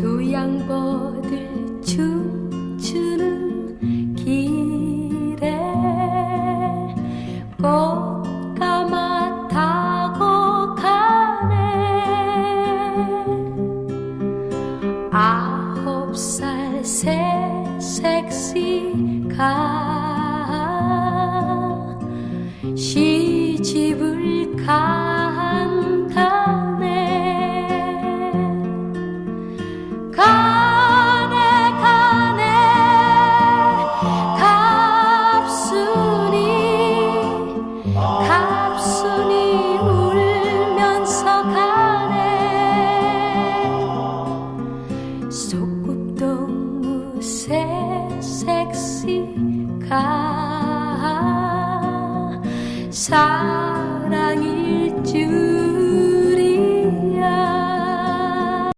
수양보들 춤추는 길에 꽃가마 타고 가네. 아홉 살 새 섹시가. 시집을 섹시가 사랑일 줄